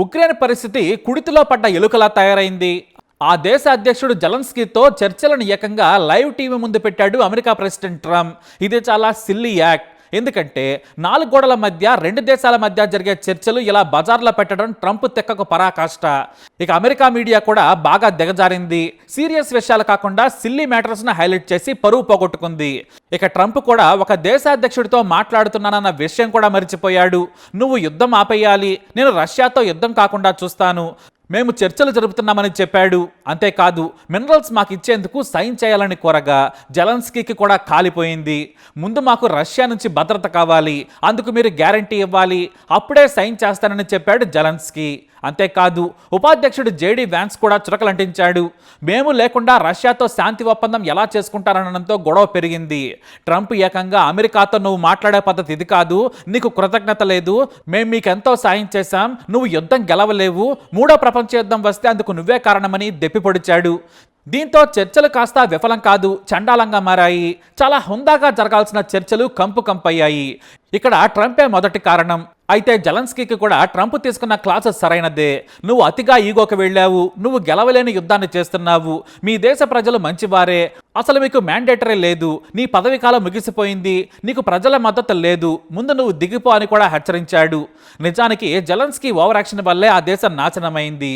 Ukraine పరిస్థితి కుడితిలో పడ్డ ఎలుకలా తయారైంది. ఆ దేశ అధ్యక్షుడు జలన్స్కీతో చర్చలను ఏకంగా లైవ్ టీవీ ముందు పెట్టాడు అమెరికా ప్రెసిడెంట్ ట్రంప్. ఇది చాలా సిల్లీ యాక్ట్. ఎందుకంటే నాలుగు గోడల మధ్య రెండు దేశాల మధ్య జరిగే చర్చలు ఇలా బజార్లో పెట్టడం ట్రంప్ తెక్కకు పరాకాష్ట. ఇక అమెరికా మీడియా కూడా బాగా దిగజారింది. సీరియస్ విషయాలు కాకుండా సిల్లీ మ్యాటర్స్ను హైలైట్ చేసి పరువు పోగొట్టుకుంది. ఇక ట్రంప్ కూడా ఒక దేశాధ్యక్షుడితో మాట్లాడుతున్నానన్న విషయం కూడా మర్చిపోయాడు. నువ్వు యుద్ధం ఆపేయాలి. నేను రష్యాతో యుద్ధం కాకుండా చూస్తాను. మేము చర్చలు జరుపుతున్నామని చెప్పాడు. అంతేకాదు మినరల్స్ మాకు ఇచ్చేందుకు సైన్ చేయాలని కోరగా జలన్స్కీకి కూడా కాలిపోయింది. ముందు మాకు రష్యా నుంచి భద్రత కావాలి అందుకు మీరు గ్యారంటీ ఇవ్వాలి అప్పుడే సైన్ చేస్తానని చెప్పాడు జలన్స్కీ. అంతేకాదు ఉపాధ్యక్షుడు జేడీ వ్యాన్స్ కూడా చురకలంటించాడు. మేము లేకుండా రష్యాతో శాంతి ఒప్పందం ఎలా చేసుకుంటారనడంతో గొడవ పెరిగింది. ట్రంప్ ఏకంగా అమెరికాతో నువ్వు మాట్లాడే పద్ధతి ఇది కాదు. నీకు కృతజ్ఞత లేదు. మేము మీకెంతో సాయం చేశాం. నువ్వు యుద్ధం గెలవలేవు. మూడో ప్రపంచ యుద్ధం వస్తే అందుకు నువ్వే కారణమని దెప్పిపొడిచాడు. దీంతో చర్చలు కాస్త విఫలం కాదు. చండాలంగా మారాయి. చాలా హుందాగా జరగాల్సిన చర్చలు కంపు కంపయ్యాయి. ఇక్కడ ట్రంపే మొదటి కారణం. అయితే జలన్స్కీకి కూడా ట్రంప్ తీసుకున్న క్లాసెస్ సరైనదే. నువ్వు అతిగా ఈగోకి వెళ్ళావు. నువ్వు గెలవలేని యుద్ధాన్ని చేస్తున్నావు. మీ దేశ ప్రజలు మంచివారే. అసలు మీకు మ్యాండేటరీ లేదు నీ పదవి కాలం ముగిసిపోయింది నీకు ప్రజల మద్దతు లేదు ముందు నువ్వు దిగిపో అని కూడా హెచ్చరించాడు. నిజానికి జలన్స్కీ ఓవర్ యాక్షన్ వల్లే ఆ దేశం నాశనమైంది.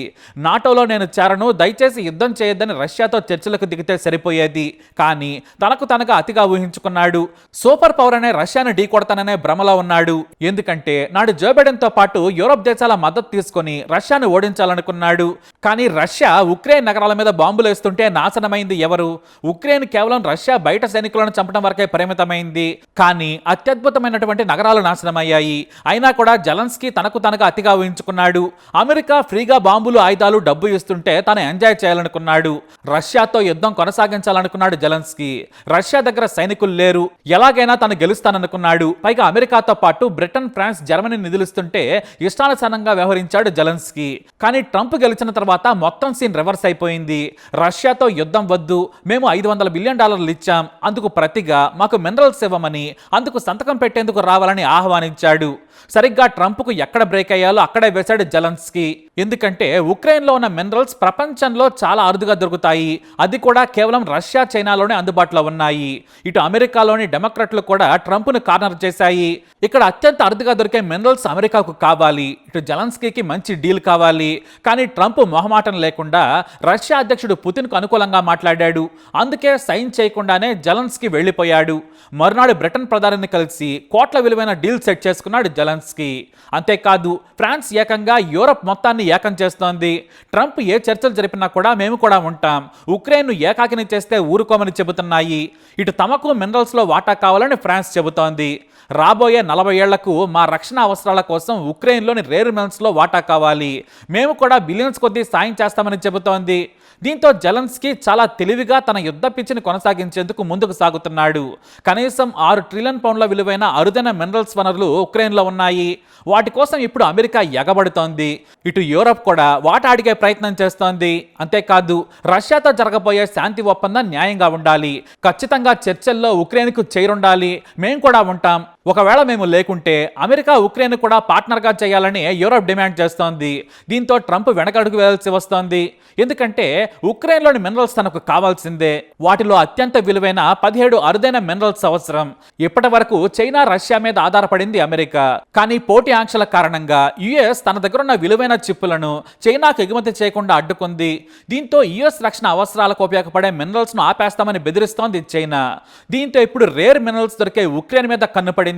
నాటోలో నేను చేరను దయచేసి యుద్ధం చేయొద్దని రష్యాతో చర్చలకు దిగితే సరిపోయేది. కానీ తనకు తనగా అతిగా ఊహించుకున్నాడు. సూపర్ పవర్ అనే రష్యాను ఢీకొడతాననే భ్రమలో ఉన్నాడు. ఎందుకంటే నాడు జో పాటు యూరోప్ దేశాల మద్దతు తీసుకొని రష్యాను ఓడించాలనుకున్నాడు. కానీ రష్యా ఉక్రెయిన్ నగరాల మీద బాంబులు వేస్తుంటే నాశనమైంది ఎవరు? ఉక్రెయిన్ కేవలం రష్యా బయట సైనికులను చంపడం వరకే పరిమితమైంది. కానీ అత్యద్భుతమైనటువంటి నగరాలు నాశనమయ్యాయి. అయినా కూడా జలన్స్కీ తనకు తనగా అతిగా ఊహించుకున్నాడు. అమెరికా ఫ్రీగా బాంబులు ఆయుధాలు డబ్బు ఇస్తుంటే తను ఎంజాయ్ చేయాలనుకున్నాడు. రష్యాతో యుద్ధం కొనసాగించాలనుకున్నాడు జలన్స్కీ. రష్యా దగ్గర సైనికులు లేరు. ఎలాగైనా తను గెలుస్తాననుకున్నాడు. పైగా అమెరికాతో పాటు బ్రిటన్ ఫ్రాన్స్ జర్మనీ నిధులిస్తుంటే ఇష్టానుసారంగా వ్యవహరించాడు జలన్స్కీ. కానీ ట్రంప్ గెలిచిన తర్వాత మొత్తం సీన్ రివర్స్ అయిపోయింది. రష్యాతో యుద్ధం వద్దు మేము ఐదు వందల బిలియన్ డాలర్లు ఇచ్చాం అందుకు ప్రతిగా మాకు మినరల్స్ ఇవ్వమని అందుకు సంతకం పెట్టేందుకు రావాలని ఆహ్వానించాడు. సరిగ్గా ట్రంప్కు ఎక్కడ బ్రేక్ అయ్యాలో అక్కడే వేశాడు జలన్స్కి. ఎందుకంటే ఉక్రెయిన్లో ఉన్న మినరల్స్ ప్రపంచంలో చాలా అరుదుగా దొరుకుతాయి. అది కూడా కేవలం రష్యా చైనాలోనే అందుబాటులో ఉన్నాయి. ఇటు అమెరికాలోని డెమోక్రట్లు కూడా ట్రంప్ను కార్నర్ చేశాయి. ఇక్కడ అత్యంత అరుదుగా దొరికే మినరల్స్ అమెరికాకు కావాలి. ఇటు జలన్స్కీకి మంచి డీల్ కావాలి. కానీ ట్రంప్ మొహమాటం లేకుండా రష్యా అధ్యక్షుడు పుతిన్కు అనుకూలంగా మాట్లాడాడు. అందుకే సైన్ చేయకుండానే జలన్స్కి వెళ్ళిపోయాడు. మరునాడు బ్రిటన్ ప్రధానిని కలిసి కోట్ల విలువైన డీల్ సెట్ చేసుకున్నాడు జెలెన్స్కీ. అంతేకాదు ఫ్రాన్స్ ఏకంగా యూరప్ మొత్తాన్ని ఏకం చేస్తోంది. ట్రంప్ ఏ చర్చలు జరిపినా కూడా మేము కూడా ఉంటాం. ఉక్రెయిన్ను ఏకాకిని చేస్తే ఊరుకోమని చెబుతున్నాయి. ఇటు తమకు మినరల్స్లో వాటా కావాలని ఫ్రాన్స్ చెబుతోంది. రాబోయే నలభై ఏళ్ళకు మా రక్షణ అవసరాల కోసం ఉక్రెయిన్లోని రేర్ మినరల్స్లో వాటా కావాలి. మేము కూడా బిలియన్స్ కొద్దీ సాయం చేస్తామని చెబుతోంది. దీంతో జలన్స్కీ చాలా తెలివిగా తన యుద్ధ పిచ్చిని కొనసాగించేందుకు ముందుకు సాగుతున్నాడు. కనీసం ఆరు ట్రిలియన్ పౌండ్ల విలువైన అరుదైన మినరల్స్ వనరులు ఉక్రెయిన్లో ఉన్నాయి. వాటి కోసం ఇప్పుడు అమెరికా ఎగబడుతోంది. ఇటు యూరప్ కూడా వాటాడిగే ప్రయత్నం చేస్తోంది. అంతేకాదు రష్యాతో జరగబోయే శాంతి ఒప్పందం న్యాయంగా ఉండాలి. ఖచ్చితంగా చర్చల్లో ఉక్రెయిన్కు చేరుండాలి. మేము కూడా ఉంటాం. ఒకవేళ మేము లేకుంటే అమెరికా ఉక్రెయిన్ కూడా పార్ట్నర్గా చేయాలని యూరప్ డిమాండ్ చేస్తోంది. దీంతో ట్రంప్ వెనకడుగు వేయాల్సి వస్తోంది. ఎందుకంటే ఉక్రెయిన్లోని మినరల్స్ తనకు కావాల్సిందే. వాటిలో అత్యంత విలువైన పదిహేడు అరుదైన మినరల్స్ అవసరం. ఇప్పటి వరకు చైనా రష్యా మీద ఆధారపడింది అమెరికా. కానీ పోటీ ఆంక్షల కారణంగా యుఎస్ తన దగ్గర ఉన్న విలువైన చిప్పులను చైనాకు ఎగుమతి చేయకుండా అడ్డుకుంది. దీంతో యుఎస్ రక్షణ అవసరాలకు ఉపయోగపడే మినరల్స్ను ఆపేస్తామని బెదిరిస్తోంది చైనా. దీంతో ఇప్పుడు రేర్ మినరల్స్ దొరికే ఉక్రెయిన్ మీద కన్నుపడింది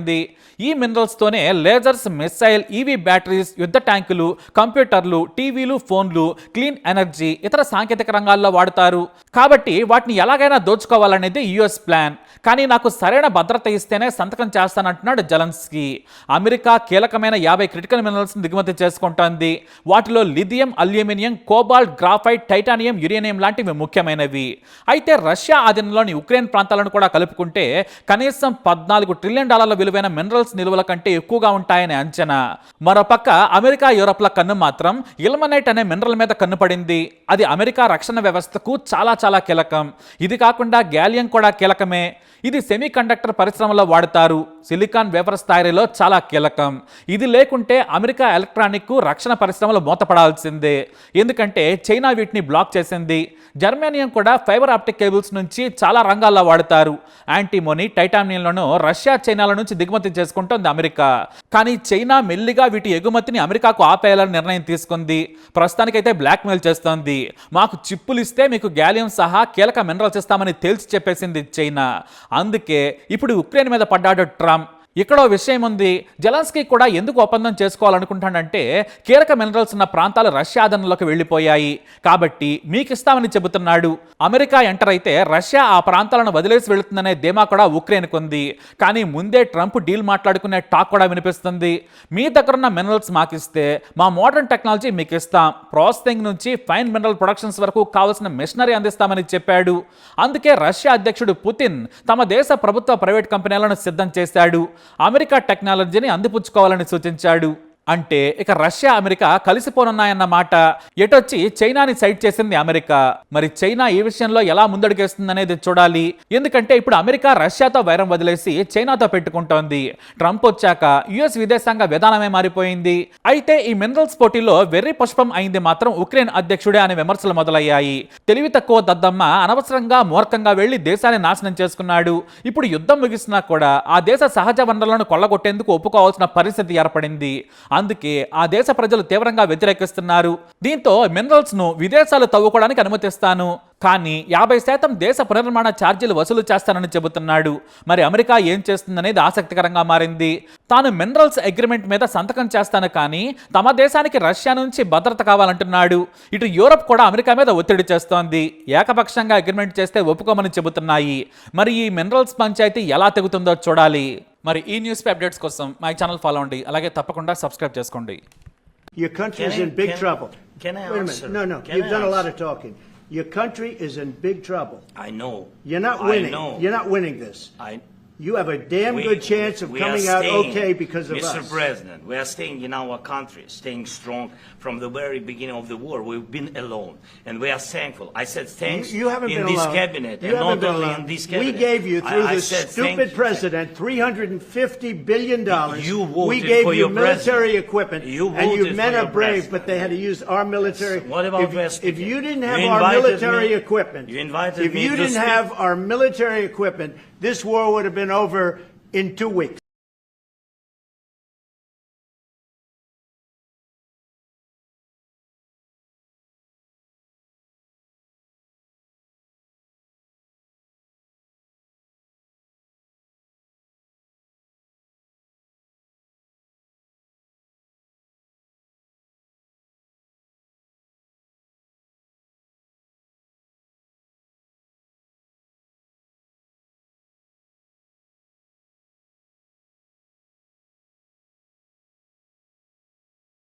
ఈ మినరల్స్ తోనే లేజర్స్ మిస్సైల్ ఈవీ బ్యాటరీస్ యుద్ధ ట్యాంకులు కంప్యూటర్లు టీవీలు ఫోన్లు క్లీన్ ఎనర్జీ ఇతర సాంకేతిక రంగాల్లో వాడుతారు. కాబట్టి వాటిని ఎలాగైనా దోచుకోవాలనేది యుఎస్ ప్లాన్ కానీ నాకు సరైన భద్రత ఇస్తేనే సంతకం చేస్తానంటున్నాడు జలన్స్కీ అమెరికా కీలకమైన యాభై క్రిటికల్ మినరల్స్ దిగుమతి చేసుకుంటోంది. వాటిలో lithium aluminium cobalt graphite titanium uranium లాంటివి ముఖ్యమైనవి. అయితే రష్యా ఆధీనంలోని ఉక్రెయిన్ ప్రాంతాలను కూడా కలుపుకుంటే కనీసం పద్నాలుగు ట్రిలియన్ డాలర్ల విలువైన మినరల్స్ నిల్వల కంటే ఎక్కువగా ఉంటాయనే అంచనా. మరోపక్క అమెరికా యూరప్ల కన్ను మాత్రం ఇల్మనైట్ అనే మినరల్ మీద కన్ను పడింది. అది అమెరికా రక్షణ వ్యవస్థకు చాలా చాలా కీలకం. ఇది కాకుండా గ్యాలియం కూడా కీలకమే. ఇది సెమీ కండక్టర్ పరిశ్రమలో వాడతారు. సిలికాన్ వేపర్స్ తయారీలో చాలా కీలకం. ఇది లేకుంటే అమెరికా ఎలక్ట్రానిక్ రక్షణ పరిశ్రమలు మూతపడాల్సిందే. ఎందుకంటే చైనా వీటిని బ్లాక్ చేసింది. జర్మేనియం కూడా ఫైబర్ ఆప్టిక్ కేబుల్స్ నుంచి చాలా రంగాల్లో వాడతారు. యాంటీమోని టైటానియంలను రష్యా చైనాల నుంచి దిగుమతి చేసుకుంటోంది అమెరికా. కానీ చైనా మెల్లిగా వీటి ఎగుమతిని అమెరికాకు ఆపేయాలని నిర్ణయం తీసుకుంది. ప్రస్తుతానికైతే బ్లాక్మెయిల్ చేస్తోంది. మాకు చిప్పులు ఇస్తే మీకు గ్యాలియం సహా కీలక మినరల్స్ ఇస్తామని తేల్చి చెప్పేసింది చైనా. అందుకే ఇప్పుడు ఉక్రెయిన్ మీద పడ్డాడు ట్రంప్. ఇక్కడ విషయం ఉంది. జలాన్స్కీ కూడా ఎందుకు ఒప్పందం చేసుకోవాలనుకుంటాడంటే కీలక మినరల్స్ ఉన్న ప్రాంతాలు రష్యా ఆధీనంలోకి వెళ్ళిపోయాయి. కాబట్టి మీకు ఇస్తామని చెబుతున్నాడు. అమెరికా ఎంటర్ అయితే రష్యా ఆ ప్రాంతాలను వదిలేసి వెళుతుందనే ధీమా కూడా ఉక్రెయిన్కు ఉంది. కానీ ముందే ట్రంప్ డీల్ మాట్లాడుకునే టాక్ కూడా వినిపిస్తుంది. మీ దగ్గరున్న మినరల్స్ మాకు ఇస్తే మా మోడర్న్ టెక్నాలజీ మీకు ఇస్తాం ప్రాసెసింగ్ నుంచి ఫైన్ మినరల్ ప్రొడక్షన్స్ వరకు కావాల్సిన మిషనరీ అందిస్తామని చెప్పాడు. అందుకే రష్యా అధ్యక్షుడు పుతిన్ తమ దేశ ప్రభుత్వ ప్రైవేట్ కంపెనీలను సిద్ధం చేశాడు. అమెరికా టెక్నాలజీని అందిపుచ్చుకోవాలని సూచించాడు. అంటే ఇక రష్యా అమెరికా కలిసిపోనున్నాయన్న మాట ఎటొచ్చి చైనాని సైడ్ చేసింది అమెరికా? మరి చైనా ఈ విషయంలో ఎలా ముందడుగేస్తుందనేది చూడాలి. ఎందుకంటే ఇప్పుడు అమెరికా రష్యాతో వైరం వదిలేసి చైనాతో పెట్టుకుంటోంది. ట్రంప్ వచ్చాక యుఎస్ విదేశాంగ విధానమే మారిపోయింది. అయితే ఈ మినరల్స్ పోటీలో వెర్రి పుష్పం అయింది మాత్రం ఉక్రెయిన్ అధ్యక్షుడే అనే విమర్శలు మొదలయ్యాయి. తెలివి తక్కువ దద్దమ్మ అనవసరంగా మూర్ఖంగా వెళ్ళి దేశాన్ని నాశనం చేసుకున్నాడు. ఇప్పుడు యుద్ధం ముగిసినా కూడా ఆ దేశ సహజ వనరులను కొల్లగొట్టేందుకు ఒప్పుకోవాల్సిన పరిస్థితి ఏర్పడింది. అందుకే ఆ దేశ ప్రజలు తీవ్రంగా వ్యతిరేకిస్తున్నారు. దీంతో మినరల్స్ను విదేశాలు తవ్వుకోవడానికి అనుమతిస్తాను. కానీ యాభై శాతం దేశ పునర్నిర్మాణ ఛార్జీలు వసూలు చేస్తానని చెబుతున్నాడు. మరి అమెరికా ఏం చేస్తుందనేది ఆసక్తికరంగా మారింది. తాను మినరల్స్ అగ్రిమెంట్ మీద సంతకం చేస్తాను కానీ తమ దేశానికి రష్యా నుంచి భద్రత కావాలంటున్నాడు. ఇటు యూరప్ కూడా అమెరికా మీద ఒత్తిడి చేస్తోంది. ఏకపక్షంగా అగ్రిమెంట్ చేస్తే ఒప్పుకోమని చెబుతున్నాయి. మరి ఈ మినరల్స్ పంచాయతీ ఎలా తెగుతుందో చూడాలి. మరి ఈ న్యూస్ అప్డేట్స్ కోసం మా ఛానల్ ఫాలో అండి అలాగే తప్పకుండా సబ్స్క్రైబ్ చేసుకోండి Your country Can is I- in big can- trouble. can I Wait a answer? minute. No, no. Can You've I done a lot answer? of talking. Your country is in big trouble. I know. You're not I winning. know. You're not winning this. I. you have a damn we- good chance of we are coming out staying, okay because of us. Mr. President, we are staying in our country, staying strong from the very beginning of the war. We've been alone, and we are thankful. I said thanks You, you haven't in been this alone. cabinet, you and haven't not been only alone. in this cabinet. We gave you I- through I this said thank stupid you. president three hundred and fifty billion dollars. You voted we gave for you your military president. equipment, You and you men are brave, president. but they had to use our military. What about if, West if you didn't You have our invited military me- equipment, you invited if me you to didn't speak- have our military equipment, this war would have been over in two weeks.